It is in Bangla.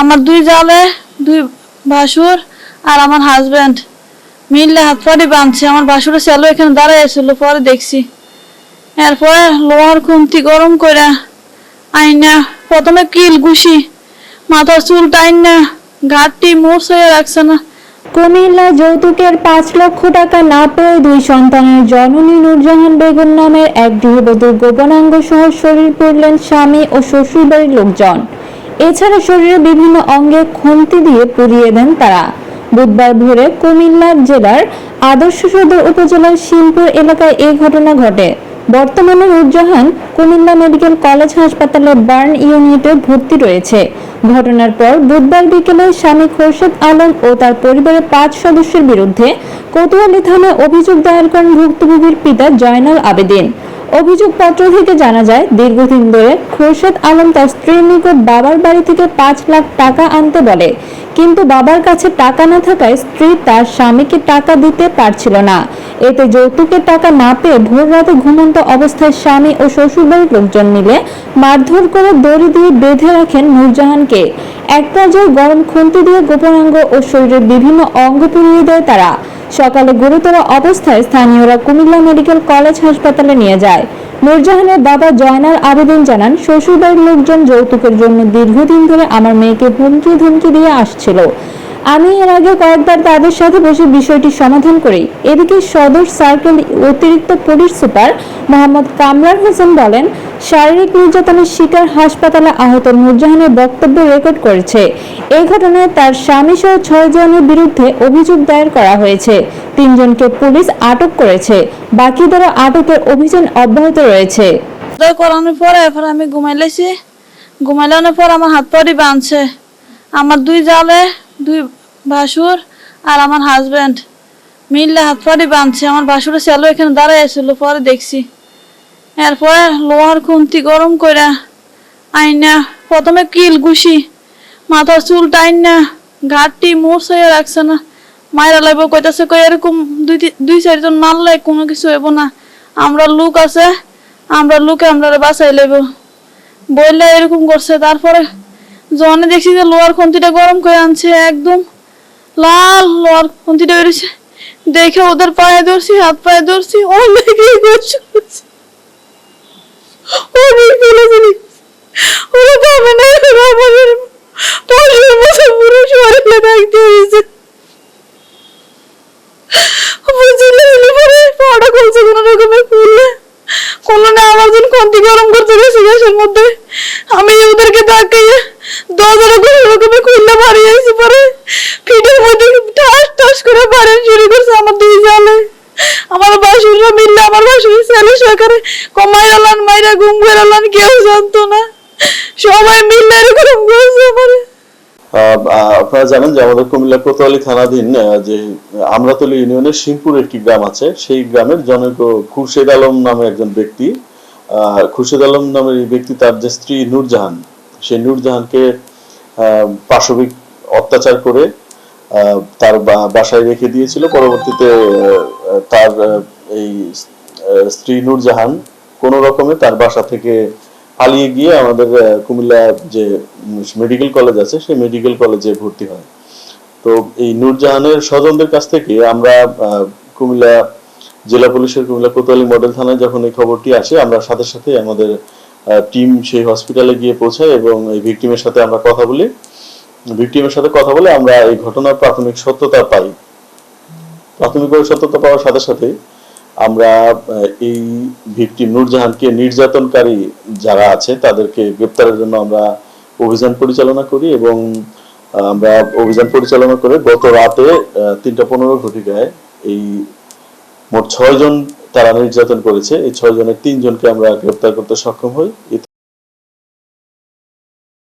আমার দুই জালে, দুই ভাসুর আর আমার হাজবেন্ড মিললে হাত পাড়ি বাঁধছে, আমার ভাসুরের ছেলে এখানে দাঁড়ায় ছিল পরে দেখছি। এরপরে লোহার খুমতি গরম করে আইনা, প্রথমে কিল ঘুষি, মাথার চুল টাইন, ঘাটটি মোর্স হয়ে রাখছে না। কুমিল্লা যৌতুকের পাঁচ লক্ষ টাকা না পেয়ে দুই সন্তানের জননী নূরজাহান বেগম নামের এক গৃহবধূর গোপনাঙ্গ সহ শরীর পড়লেন স্বামী ও শ্বশুরবাড়ির লোকজন। এছাড়া শরীরে বিভিন্ন অঙ্গে খুন্তি দিয়ে পুড়িয়ে দেন তারা। বুধবার ভোরে কুমিল্লা জেলার আদর্শ সদর উপজেলার শিলপুর এলাকায় এই ঘটনা ঘটে। বর্তমানে নূরজাহান কুমিল্লা মেডিকেল কলেজ হাসপাতালে বার্ন ইউনিটে ভর্তি রয়েছে। ঘটনার পর বুধবার বিকেলে স্বামী খোরশেদ আলম ও তার পরিবারের পাঁচ সদস্যের বিরুদ্ধে কোতোয়ালি থানায় অভিযোগ দায়ের করেন ভুক্তভোগীর পিতা জয়নাল আবেদিন। অভিযোগপত্র থেকে জানা যায়, দীর্ঘদিন ধরে খোরশেদ আলম তার স্ত্রীর নিকট বাবার বাড়ি থেকে পাঁচ লাখ টাকা আনতে বলে। কিন্তু বাবার কাছে টাকা না থাকায় স্ত্রী তার স্বামীকে টাকা দিতে পারছিল না। এতে যৌতুকের টাকা না পেয়ে ভোর রাতে ঘুমন্ত অবস্থায় স্বামী ও শ্বশুরবাড়ির লোকজন মিলে মারধর করে দড়ি দিয়ে বেঁধে রাখেন নূরজাহানকে। এক পর্যায়ে গরম খুন্তি দিয়ে গোপনাঙ্গ ও শরীরের বিভিন্ন অঙ্গ পুড়িয়ে দেয় তারা। সকালে গুরুতর অবস্থায় স্থানীয়রা কুমিল্লা মেডিকেল কলেজ হাসপাতালে নিয়ে যায়। নূরজাহানের বাবা জয়নাল আবেদন জানান, শ্বশুরবাড়ির লোকজন যৌতুকের জন্য দীর্ঘদিন ধরে আমার মেয়েকে হুমকি ধুমকি দিয়ে আসছিল আমি এর আগে কয়েকবার তাদের সাথে বসে বিষয়টি সমাধান করি। এদিকে সদর সার্কেল অতিরিক্ত পুলিশ সুপার মোহাম্মদ কামরান হোসেন বলেন, শারীরিক নির্যাতনের শিকার হাসপাতালে আহত নূরজাহানের বক্তব্য রেকর্ড করেছে। এই ঘটনায় তার স্বামী সহ ছয় জনের বিরুদ্ধে অভিযোগ দায়ের করা হয়েছে। তিনজনকে পুলিশ আটক করেছে। বাকিদের আটকের অভিযান অব্যাহত রয়েছে। করানোর পরে এরপর আমি ঘুমাইলেছি ঘুমাইলানোর পর আমার হাত পাড়ি বাঁধছে। আমার দুই জালে, দুই ভাসুর আর আমার হাজবেন্ড মিললে হাত পাড়ি বাঁধছে, আমার ভাসুরের ছেলে এখানে দাঁড়ায় ছিল পরে দেখছি। এরপরে লোহার খুন্তি গরম করে আইনা, প্রথমে কিল ঘুষি, মাথার চুল টাইন না ঘাটটি মোর্স হয়ে রাখছে না। মায়েরা লাগবে কইতাছে, কই এরকম দুই দুই চারজন মারলে কোনো কিছু হইব না। আমরা লুক আছে, আমরা লুকে আমরা বাঁচাই লেব বললে এরকম করছে, তারপরে জনে দেখছি যে লোহার খুন্তিটা গরম করে আনছে একদম। লাল লোহার খুন্তিটা বেরিয়েছে দেখে ওদের পায়ে ধরছি, হাত পায়ে ধরছি। অনেক খুলছে কোনো রকমে না, আমার গরম আমি ওদেরকে তাকাইয়ে আপনারা জানেন যে আমাদের কুমিল্লা কোতোয়ালি থানাধীন যে আমরাতলি ইউনিয়নের সিংপুর একটি গ্রাম আছে। সেই গ্রামের জনক খুরশেদ আলম নামে একজন ব্যক্তি খুরশেদ আলম নামের ব্যক্তি তার যে স্ত্রী নূরজাহান সেই নূরজাহানকে পাশবিক অত্যাচার করে তার বাসায় রেখে দিয়েছিল। পরবর্তীতে তার এই স্ত্রী নূরজাহান কোন রকমে তার বাসা থেকে পালিয়ে গিয়ে আমাদের কুমিল্লা যে মেডিকেল কলেজ আছে, সেই মেডিকেল কলেজে ভর্তি হয়। তো এই নূরজাহানের স্বজনদের কাছ থেকে আমরা কুমিল্লা জেলা পুলিশের কুমিল্লা কোতোয়ালি মডেল থানায় যখন এই খবরটি আসে, আমরা সাথে সাথে আমাদের টিম সেই হসপিটালে গিয়ে পৌঁছায় এবং এই ভিকটিমের সাথে আমরা কথা বলি। ভিকটিমের সাথে কথা বলে আমরা এই ঘটনার প্রাথমিক সত্যতা পাই। প্রাথমিকভাবে সত্যতা পাওয়ার সাথে সাথে আমরা এই ভিকটিম নূরজাহানকে নির্যাতনকারী যারা আছে, তাদেরকে গ্রেপ্তারের জন্য আমরা অভিযান পরিচালনা করি এবং আমরা অভিযান পরিচালনা করে গত রাতে তিনটা পনেরো ঘটিকায় এই মোট ছয় জন তারা নির্যাতন করেছে। এই ছয় জনের তিনজনকে আমরা গ্রেপ্তার করতে সক্ষম হই।